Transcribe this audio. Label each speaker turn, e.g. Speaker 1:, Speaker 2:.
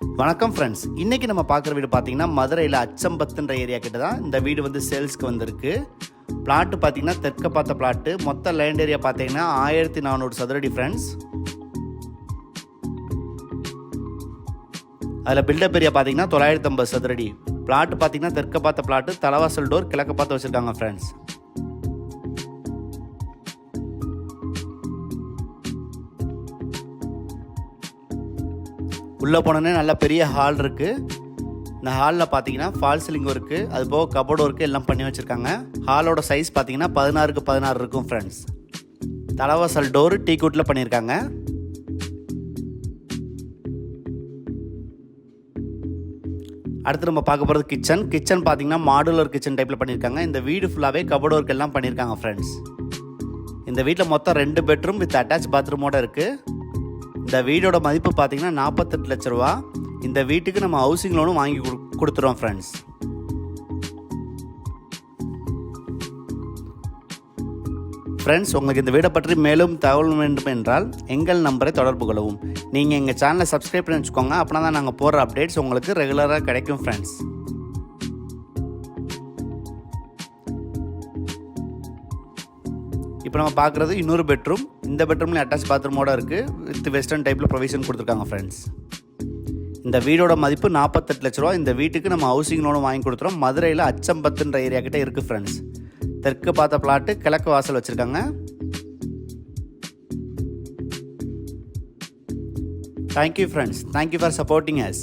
Speaker 1: வணக்கம் ஃப்ரெண்ட்ஸ் இன்னைக்கு நம்ம பார்க்குற வீடு பார்த்தீங்கன்னா மதுரையில் அச்சம்பத்துன்ற ஏரியா கிட்ட தான் இந்த வீடு வந்து சேல்ஸ்க்கு வந்திருக்கு. பிளாட்டு பார்த்தீங்கன்னா தெற்க பார்த்த பிளாட்டு மொத்த லேண்ட் ஏரியா பார்த்தீங்கன்னா ஆயிரத்தி நானூறு சதுரடி ஃப்ரெண்ட்ஸ் அதில் பில்டப் ஏரியா பார்த்தீங்கன்னா தொள்ளாயிரத்தி ஐம்பது சதுரடி. பிளாட்டு பார்த்தீங்கன்னா தெற்க பார்த்த பிளாட்டு தலைவாசல் டோர் கிழக்க பார்த்து வச்சுருக்காங்க ஃப்ரெண்ட்ஸ் உள்ளே போனோன்னே நல்ல பெரிய ஹால் இருக்குது இந்த ஹாலில் பார்த்தீங்கன்னா ஃபால் சீலிங் இருக்குது அது போக கபோர்டு ஒர்க்கு எல்லாம் பண்ணி வச்சுருக்காங்க. ஹாலோட சைஸ் பார்த்தீங்கன்னா பதினாறுக்கு பதினாறு இருக்கும் ஃப்ரெண்ட்ஸ் தலைவாசல் டோர் டீ கூட்டில் பண்ணியிருக்காங்க அடுத்து நம்ம பார்க்க போகிறது கிச்சன் கிச்சன் பார்த்தீங்கன்னா மாடுலர் கிச்சன் டைப்பில் பண்ணியிருக்காங்க இந்த வீடு ஃபுல்லாகவே கபோர்டு ஒர்க் எல்லாம் பண்ணியிருக்காங்க ஃப்ரெண்ட்ஸ் இந்த வீட்டில் மொத்தம் ரெண்டு பெட்ரூம் வித் அட்டாச் பாத்ரூமோட இருக்குது இந்த வீடோட மதிப்பு பார்த்தீங்கன்னா நாற்பத்தெட்டு லட்ச ரூபா. இந்த வீட்டுக்கு நம்ம ஹவுசிங் லோனும் வாங்கி கொடு ஃப்ரெண்ட்ஸ் ஃப்ரெண்ட்ஸ் உங்களுக்கு இந்த வீடை பற்றி மேலும் தகவல் வேண்டும் என்றால் எங்கள் நம்பரை தொடர்பு கொள்ளவும். நீங்கள் எங்கள் சேனலை சப்ஸ்கிரைப் பண்ணி வச்சுக்கோங்க. அப்படின்னா தான் நாங்கள் போடுற அப்டேட்ஸ் உங்களுக்கு ரெகுலராக கிடைக்கும் ஃப்ரெண்ட்ஸ் இப்போ நம்ம பார்க்குறது இன்னொரு பெட்ரூம். இந்த பெட்ரூமில் அட்டாச் பாத்ரூமோட இருக்குது வித் வெஸ்டர்ன் டைப்பில் ப்ரொவிஷன் கொடுத்துருக்காங்க ஃப்ரெண்ட்ஸ் இந்த வீடோட மதிப்பு நாற்பத்தெட்டு லட்ச ரூபா. இந்த வீட்டுக்கு நம்ம ஹவுசிங் லோனும் வாங்கி கொடுத்துறோம். மதுரையில் அச்சம்பத்துன்ற ஏரியா கிட்டே இருக்குது ஃப்ரெண்ட்ஸ் தெற்கு பார்த்த பிளாட்டு கிழக்கு வாசல் வச்சுருக்காங்க. Thank you friends thank you for supporting us